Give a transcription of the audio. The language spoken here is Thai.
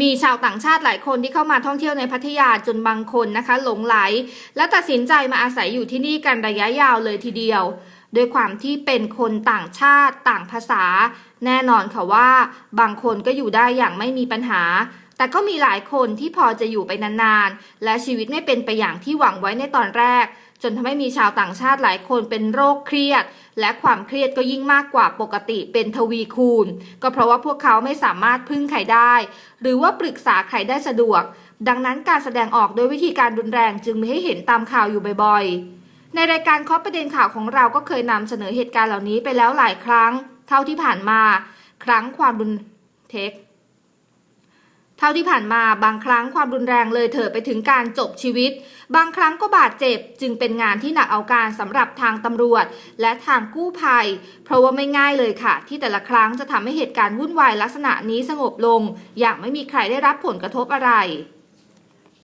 มีชาวต่างชาติหลายคนที่เข้ามาท่องเที่ยวในพัทยาจนบางคนนะคะ หลงไหล และตัดสินใจมาอาศัยอยู่ที่นี่กันระยะยาวเลยทีเดียว โดยความที่เป็นคนต่างชาติต่างภาษา แน่นอนค่ะว่า บางคนก็อยู่ได้อย่างไม่มีปัญหา แต่ก็มีหลายคนที่พอจะอยู่ไปนานๆ และชีวิตไม่เป็นไปอย่างที่หวังไว้ในตอนแรก จนทำให้มีชาวต่างชาติหลายคนเป็นโรคเครียด และความเครียดก็ยิ่งมากกว่าปกติเป็นทวีคูณ ก็เพราะว่าพวกเขาไม่สามารถพึ่งใครได้ หรือว่าปรึกษาใครได้สะดวก ดังนั้นการแสดงออกโดยวิธีการรุนแรงจึงมีให้เห็นตามข่าวอยู่บ่อยๆ ในรายการคาะประเด็นข่าวของเราก็เคยนำเสนอเหตุการณ์เหล่านี้ไปแล้วหลายครั้ง เท่าที่ผ่านมา ครั้งความรุนเทค ท่าที่ผ่านมาบางครั้งความรุนแรงเลยเถิดไปถึงการจบชีวิต บางครั้งก็บาดเจ็บ จึงเป็นงานที่หนักเอาการสำหรับทางตำรวจ และทางกู้ภัย เพราะว่าไม่ง่ายเลยค่ะ ที่แต่ละครั้งจะทำให้เหตุการณ์วุ่นวายลักษณะนี้สงบลง อย่างไม่มีใครได้รับผลกระทบอะไร